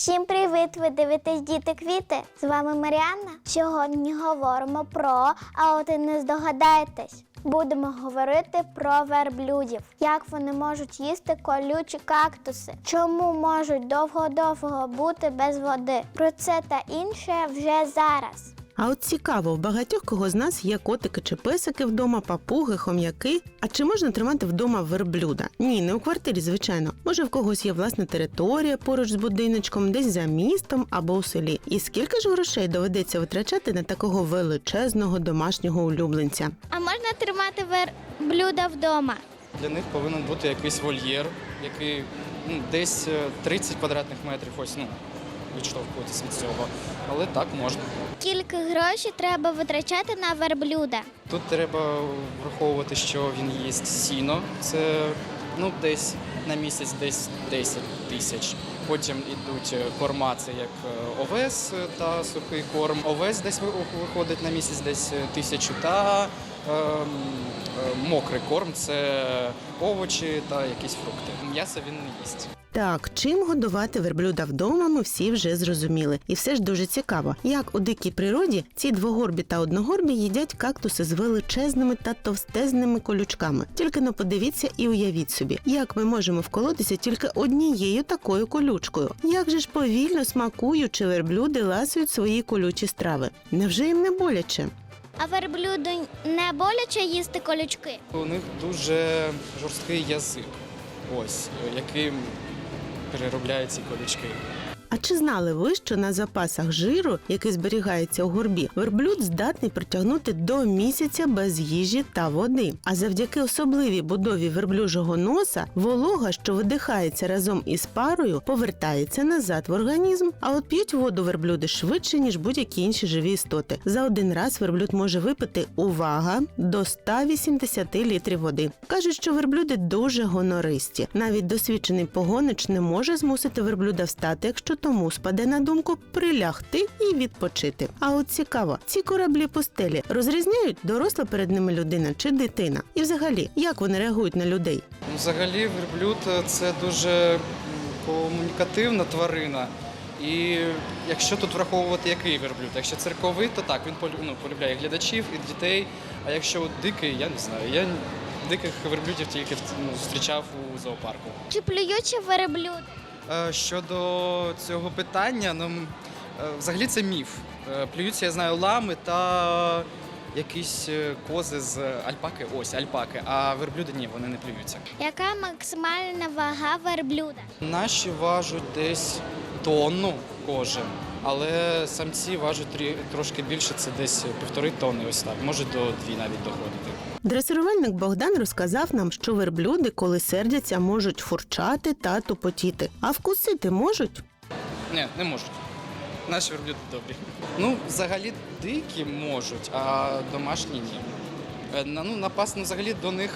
Всім привіт! Ви дивитесь діти квіти. З вами Маріанна. Сьогодні говоримо про, а от і не здогадаєтесь. Будемо говорити про верблюдів, як вони можуть їсти колючі кактуси, чому можуть довго-довго бути без води. Про це та інше вже зараз. А от цікаво, в багатьох кого з нас є котики чи песики вдома, папуги, хом'яки. А чи можна тримати вдома верблюда? Ні, не у квартирі, звичайно. Може, в когось є власна територія поруч з будиночком, десь за містом або у селі. І скільки ж грошей доведеться витрачати на такого величезного домашнього улюбленця? А можна тримати верблюда вдома? Для них повинен бути якийсь вольєр, який ну, десь е, 30 квадратних метрів, ось ну, відштовхуватись від цього. Але так можна. Скільки грошей треба витрачати на верблюда? Тут треба враховувати, що він їсть сіно. Це ну, десь на місяць десь 10 тисяч. Потім йдуть е, корма, це як е, овес е, та сухий корм. Овес десь виходить на місяць десь тисячу та мокрий корм це овочі та якісь фрукти. М'ясо він не їсть. Так, чим годувати верблюда вдома, ми всі вже зрозуміли. І все ж дуже цікаво, як у дикій природі ці двогорбі та одногорбі їдять кактуси з величезними та товстезними колючками. Тільки но подивіться і уявіть собі, як ми можемо вколотися тільки однією такою колючкою. Як же ж повільно смакуючи верблюди ласують свої колючі страви. Невже їм не боляче? А верблюду не боляче їсти колючки? У них дуже жорсткий язик, ось, яким переробляють ці колючки. А чи знали ви, що на запасах жиру, який зберігається у горбі, верблюд здатний протягнути до місяця без їжі та води? А завдяки особливій будові верблюжого носа, волога, що видихається разом із парою, повертається назад в організм. А от п'ють воду верблюди швидше, ніж будь-які інші живі істоти. За один раз верблюд може випити увага до 180 літрів води. Кажуть, що верблюди дуже гонористі. Навіть досвідчений погонич не може змусити верблюда встати, якщо тому спаде на думку прилягти і відпочити. А от цікаво, ці кораблі пустелі розрізняють доросла перед ними людина чи дитина. І взагалі, як вони реагують на людей? Взагалі, верблюд е, це дуже комунікативна тварина. І якщо тут враховувати який верблюд, якщо цирковий, то так, він ну, полюбляє глядачів і дітей. А якщо от дикий, я не знаю. Я диких верблюдів тільки ну, зустрічав у зоопарку. Чи плюючі верблюди? Е, Щодо цього питання, ну е, взагалі це міф. Е, Плюються, я знаю, лами та якісь кози з альпаки. Ось альпаки. А верблюди ні, вони не плюються. Яка максимальна вага верблюда? Наші важать десь тонну кожен, але самці важать трі- трошки більше, це десь півтори тонни, ось так, може до дві навіть доходити. Дресирувальник Богдан розказав нам, що верблюди, коли сердяться, можуть фурчати та тупотіти. А вкусити можуть? Ні, не можуть. Наші верблюди добрі. Ну, взагалі дикі можуть, а домашні ні. Е, на- Ну, напас ну, взагалі до них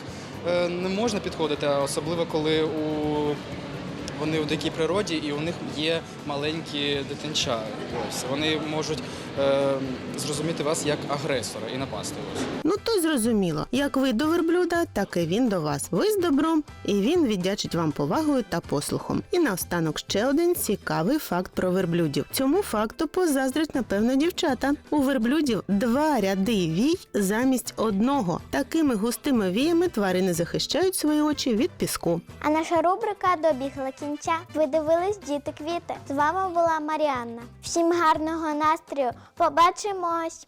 е, не можна підходити, а особливо коли у вони у дикій природі і у них є маленькі дитинча. Ось вони можуть зрозуміти вас як агресора і напасти. Ось. Ну то зрозуміло, як ви до верблюда, так і він до вас. Ви з добром, і він віддячить вам повагою та послухом. І наостанок ще один цікавий факт про верблюдів. Цьому факту позаздрять, напевно, дівчата. У верблюдів два ряди вій замість одного. Такими густими віями тварини захищають свої очі від піску. А наша рубрика добігла кінця. Ви дивились діти квіти. З вами була Маріанна. Всім гарного настрою. Побачимось!